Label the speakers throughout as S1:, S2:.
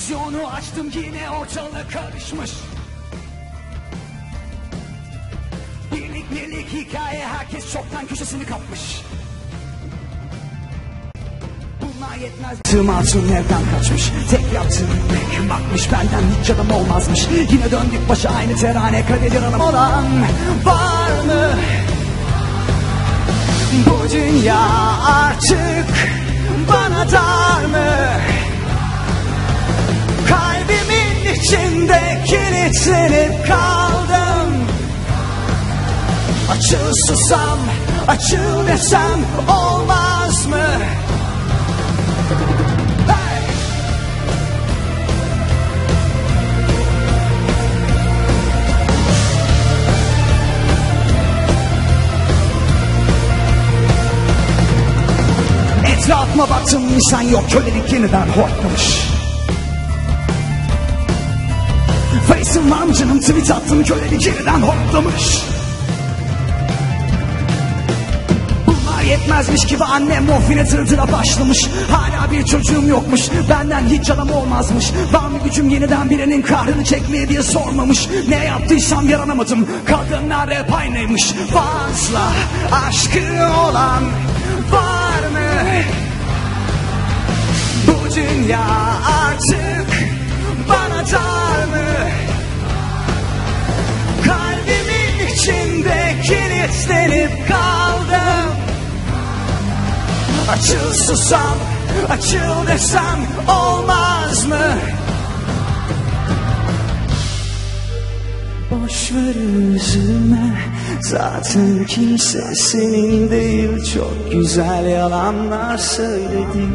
S1: Televizyonu açtım yine ortalık karışmış. Birlik birlik hikaye herkes çoktan köşesini kapmış. Bunlar yetmez. Tığım altın evden kaçmış. Tek yaptığım tek bakmış. Benden hiç adam olmazmış. Yine döndük başa. Aynı terane Kadedir anam olan Var içinde kilitlenip kaldım Açıl susam, açıl desem olmaz mı? Hey! Etrafıma baktım insan yok kölelik yeniden hortlamış Mı canım? Tweet attım kölelik yeniden hortlamış Bunlar yetmezmiş gibi annem morfine tırtıra başlamış. Hala bir çocuğum yokmuş. Benden hiç adam olmazmış. Var mı gücüm yeniden birinin kahrını çekmeye diye sormamış. Ne yaptıysam yaranamadım. Kadınlar hep aynıymış. Fazla aşkı olan var mı? Bu dünya Açıl susam, açıl desem olmaz mı? Boş ver üzülme Zaten kimse senin değil. Çok güzel yalanlar söyledik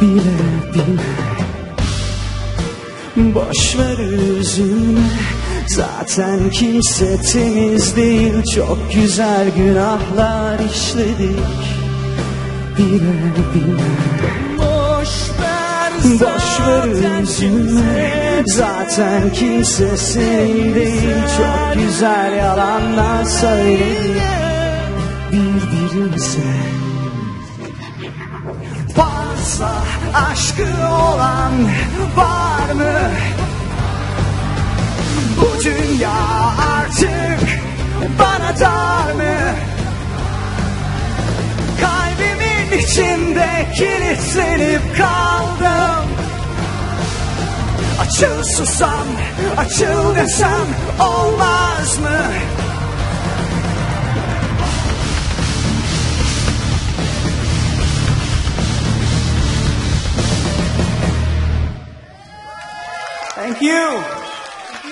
S1: Bile bile. Boş ver üzülme Zaten kimse temiz değil. Çok güzel günahlar işledik Bile. Bile
S2: Boş ver
S1: üzülme. Zaten kimse senin değil. Çok güzel yalanlar söyledik Birbirimize Fazla aşkı olan var mı? Kilitlenip kaldım Açıl susam, açıl desem olmaz mı? Thank you.